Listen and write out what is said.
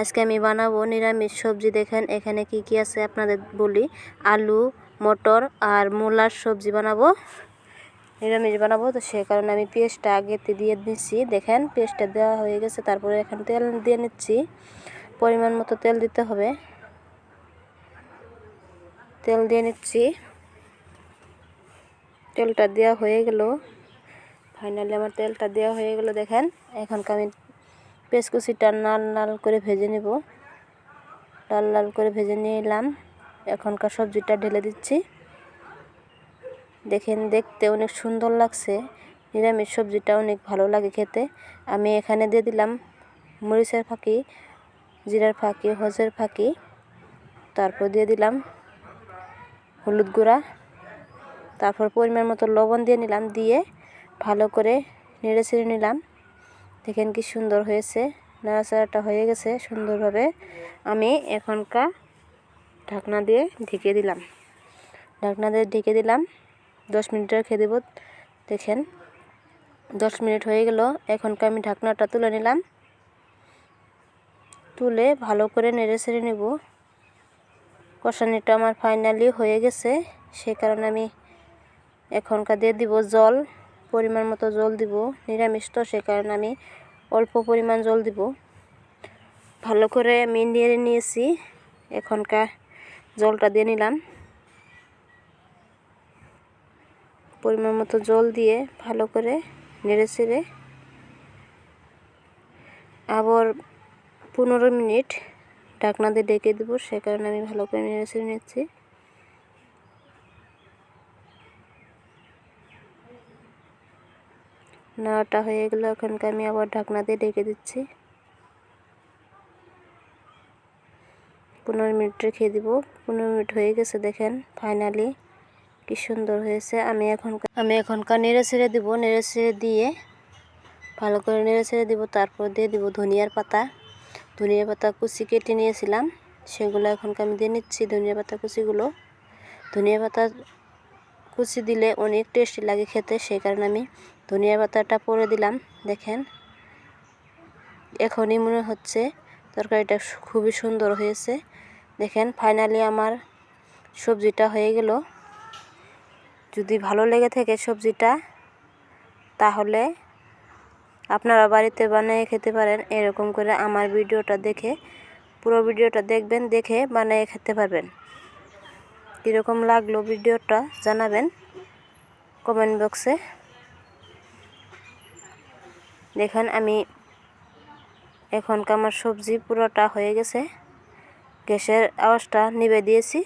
আজকে আমি বানাবো নিরামিষ সবজি। দেখেন, এখানে কি কি আছে আপনাদের বলি। আলু, মটর আর মূলার সবজি বানাবো। নিরামিষ বানাবো, তো সে কারণে আমি পেঁয়াজটা আগেতে দিয়ে দিচ্ছি দেখেন পেঁয়াজটা দেওয়া হয়ে গেছে, তারপরে এখন তেল দিয়ে নিচ্ছি। পরিমাণ মতো তেল দিতে হবে। তেল দিয়ে নিচ্ছি। তেলটা দেওয়া হয়ে গেল। ফাইনালি আমার তেলটা দেওয়া হয়ে গেল, দেখেন। এখনকার আমি পেঁচকুচিটা লাল লাল করে ভেজে নেব। লাল লাল করে ভেজে নিলাম। এখনকার সবজিটা ঢেলে দিচ্ছি। দেখেন, দেখতে অনেক সুন্দর লাগছে। নিরামিষ সবজিটা অনেক ভালো লাগে খেতে। আমি এখানে দিয়ে দিলাম মরিচের ফাঁকি, জিরার ফাঁকি হজের ফাঁকি। তারপর দিয়ে দিলাম হলুদ গুঁড়া। তারপর পরিমাণ মতো লবণ দিয়ে নিলাম, দিয়ে ভালো করে নেড়ে ছেড়ে নিলাম। দেখেন কি সুন্দর হয়েছে। নাড়াচাড়াটা হয়ে গেছে সুন্দরভাবে। আমি এখনকার ঢাকনা দিয়ে ঢেকে দিলাম। ঢাকনা দিয়ে ঢেকে দিলাম। দশ মিনিট রেখে দেব। দেখেন, দশ মিনিট হয়ে গেল। এখনকার আমি ঢাকনাটা তুলে নিলাম। তুলে ভালো করে নেড়ে ছেড়ে নেব। কষানিটা আমার ফাইনালি হয়ে গেছে। সে কারণে আমি এখনকার দিয়ে দিব জল। পরিমাণ মতো জল দিব, নিরামিষ তো সে কারণে আমি অল্প পরিমাণ জল দিব। ভালো করে আমি নেড়ে নিয়েছি, এখনকার জলটা দিয়ে নিলাম। পরিমাণ মতো জল দিয়ে ভালো করে নেড়ে ছেড়ে আবার পনেরো মিনিট ঢাকনা দিয়ে ডেকে দেবো, সে কারণে আমি ভালো করে নেড়ে ছেড়ে নিচ্ছি। নাড়াটা হয়ে গেলে, ওখানকে আমি আবার ঢাকনা দিয়ে ডেকে দিচ্ছি। পনেরো মিনিট রেখে দিব। পনেরো মিনিট হয়ে গেছে, দেখেন ফাইনালি কি সুন্দর হয়েছে। আমি এখন আমি এখনকার নেড়ে ছেড়ে দিব, নেড়ে ছেড়ে দিয়ে ভালো করে নেড়ে ছেড়ে দিব, তারপর দিয়ে দিব ধনিয়ার পাতা। ধনিয়া পাতা কুচি কেটে নিয়েছিলাম, সেগুলো এখনকার আমি দিয়ে নিচ্ছি ধনিয়া পাতা কুচিগুলো। ধনিয়া পাতা কুচি দিলে অনেক টেস্টি লাগে খেতে, সেই কারণে আমি ধনিয়া পাতাটা পরে দিলাম। দেখেন, এখনই মনে হচ্ছে তরকারিটা খুবই সুন্দর হয়েছে। দেখেন ফাইনালি আমার সবজিটা হয়ে গেল। যদি ভালো লেগে থাকে সবজিটা, তাহলে আপনারা বাড়িতে বানিয়ে খেতে পারেন। এরকম করে আমার ভিডিওটা দেখে, পুরো ভিডিওটা দেখবেন, দেখে বানিয়ে খেতে পারবেন। কীরকম লাগল ভিডিওটা জানাবেন কমেন্ট বক্সে দেখেন আমি এখনকার আমার সবজি পুরোটা হয়ে গেছে। গ্যাসের আওয়াজটা নিবে দিয়েছি।